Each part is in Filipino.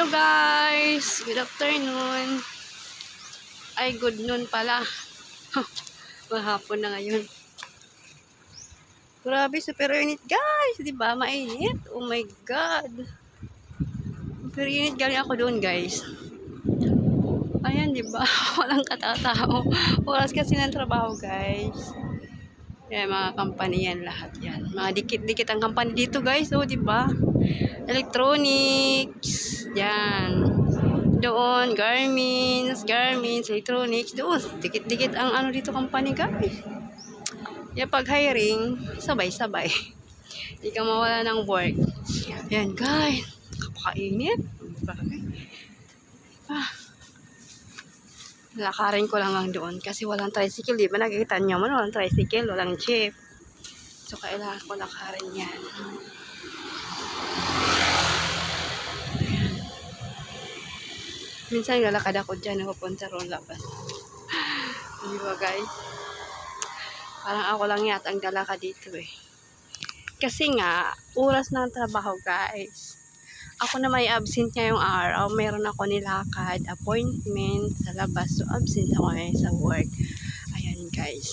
Hello guys! Good afternoon. Ay, good noon pala. Mahapon na ngayon. Grabe, super init guys. Di ba? Mainit. Oh my God. Super init galing ako doon guys. Ayan, di ba? Walang katatao. Oras kasi ng trabaho guys. Yan, mga company yan lahat yan. Mga dikit-dikit ang company dito guys. Oh, di ba? Electronics. Yan. Doon, Garmins, Garmins, Electronics. Doon, dikit-dikit ang ano dito company guys. Yan, pag hiring, sabay-sabay. Hindi ka mawala ng work. Yan guys. Kapakainit. Ah. Lakarin ko lang lang doon kasi walang tricycle, di ba? Nakikita niyo man, walang tricycle, walang jeep. So, kailangan ko lakarin yan. Minsan lalakad ako dyan, napupunta roon labas. Di ba guys? Parang ako lang yata ang dalaka dito eh. Kasi nga, oras ng trabaho guys. Ako na may absent ngayong araw. Meron ako nilakad, appointment sa labas. So, absent ako ngayon sa work. Ayan, guys.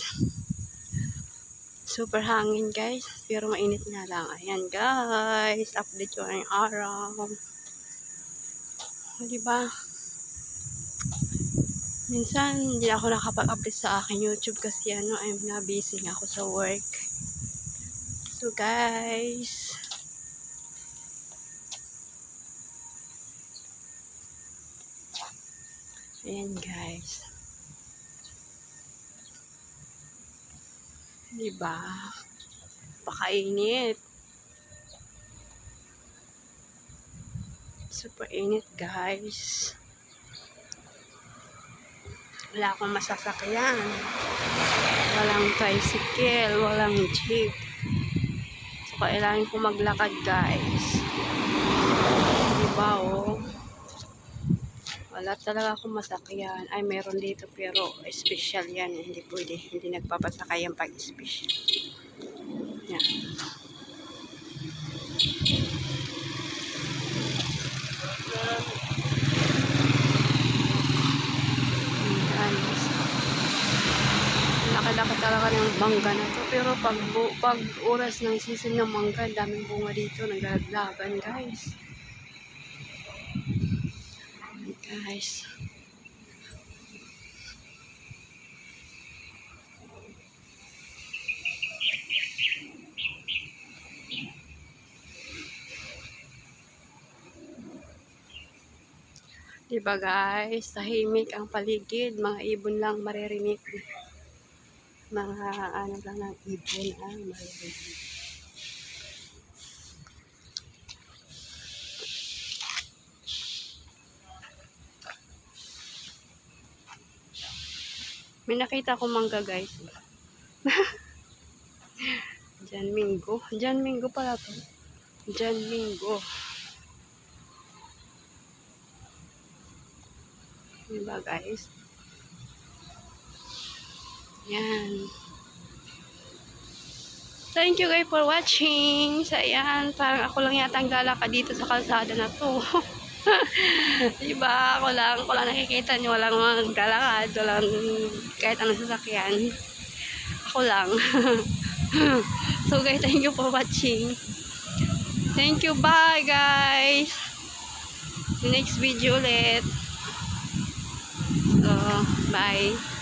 Super hangin, guys. Pero mainit nga lang. Ayan, guys. Update ko ngayong araw. O, diba? Minsan, hindi ako nakapag-update sa aking YouTube kasi ano, I'm na busy nga ako sa work. So, guys. Ayan guys. Diba? Pakainit. Super init guys. Wala akong masasakyan. Walang tricycle, walang jeep. So, kailangan ko maglakad guys. Diba oh? Wala talaga akong masakyan. Ay, meron dito pero special yan. Hindi pwede. Hindi nagpapasakay yan pag special. Yan. Laki-laki talaga ng mangga na to. Pero pag, pag oras ng season ng mangga, daming bunga dito. Naglalaglagan guys. Guys. Diba guys, tahimik ang paligid, mga ibon lang maririnig. Mga ano lang ng ibon ang maririnig. May nakita ko mangga guys. Jan Mingo. Jan Mingo pala to. Jan Mingo. Diba guys? Yan. Thank you guys for watching. So, ayan, parang ako lang yata ang lalakad dito sa kalsada na to. diba? Ako lang, ako lang nakikita nyo. Walang maglalakad. Walang kahit anong sasakyan. Ako lang. so, guys, thank you for watching. Thank you. Bye, guys. Next video ulit. So, bye.